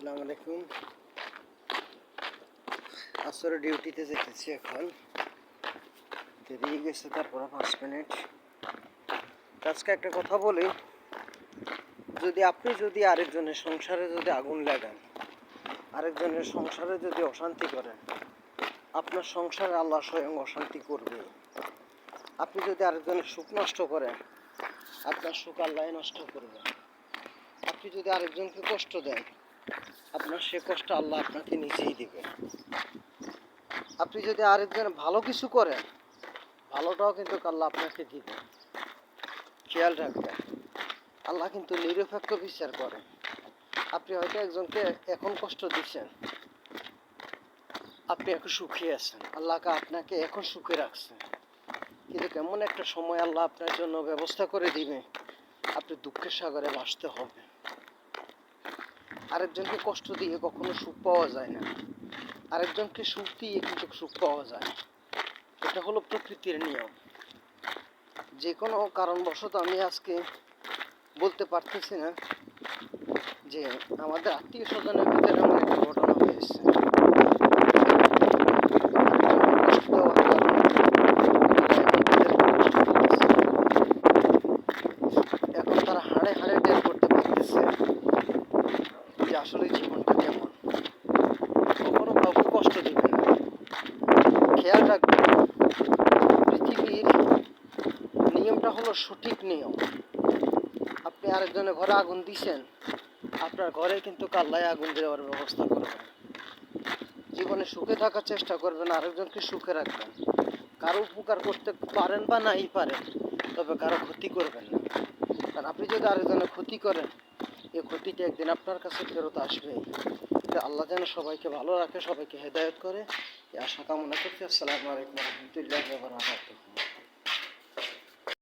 আসসালামু আলাইকুম। আসরে ডিউটিতে যেতেছি এখন। দেরি গেছে তারপরে পাঁচ মিনিট। আজকে একটা কথা বলি। যদি আপনি যদি আরেকজনের সংসারে যদি আগুন লাগান, আরেকজনের সংসারে যদি অশান্তি করেন, আপনার সংসারে আল্লাহ স্বয়ং অশান্তি করবে। আপনি যদি আরেকজনের সুখ নষ্ট করেন, আপনার সুখ আল্লাহ নষ্ট করবে। আপনি যদি আরেকজনকে কষ্ট দেন আপনার সে কষ্ট আল্লাহ আপনাকে নিজেই দিবে। আপনি যদি আরেকজন ভালো কিছু করেন, ভালোটাও কিন্তু আল্লাহ আপনাকে দিবে। খেয়াল রাখবেন, আল্লাহ কিন্তু নিরপেক্ষ বিচার করেন। আপনি হয়তো একজনকে এখন কষ্ট দিচ্ছেন, আপনি এখন সুখী আছেন, আল্লাহকে আপনাকে এখন সুখে রাখছেন। কিন্তু কেমন একটা সময় আল্লাহ আপনার জন্য ব্যবস্থা করে দিবে, আপনি দুঃখের সাগরে ভাসতে হবে। আরেকজনকে কষ্ট দিয়ে কখনো সুখ পাওয়া যায় না। আরেকজনকে সুখ দিয়ে কিন্তু সুখ পাওয়া যায় এটা হলো প্রকৃতির নিয়ম। যে কোনো কারণবশত আমি আজকে বলতে পারতেছি না যে আমাদের আত্মীয় স্বজনের ভিতরে আমার একটা ঘটনা হয়েছে কষ্ট দেওয়ার কারণে তাদেরকে কষ্ট দিতেছে। এখন তারা হাড়ে হাড়ে টের করতে পারতেছে যে আসলে জীবনটা কেমন? কখনো কাউকে কষ্ট দিবেন না। খেয়াল রাখবেন, পৃথিবীর নিয়মটা হলো সঠিক নিয়ম। আপনি আরেকজনের ঘরে আগুন দিছেন, আপনার ঘরে কিন্তু কাল্লায় আগুন দেওয়ার ব্যবস্থা করবেন। জীবনে সুখে থাকার চেষ্টা করবেন, আরেকজনকে সুখে রাখবেন। কারও উপকার করতে পারেন বা নাই পারেন, তবে কারও ক্ষতি করবেন না। কারণ আপনি যদি আরেকজনের ক্ষতি করেন এই ক্ষতিটা একদিন আপনার কাছে ফেরত আসবে। আল্লাহ যেন সবাইকে ভালো রাখে, সবাইকে হেদায়ত করে। এই আশা কামনা করছি। আসসালামু আলাইকুম রহমতুল্লাহ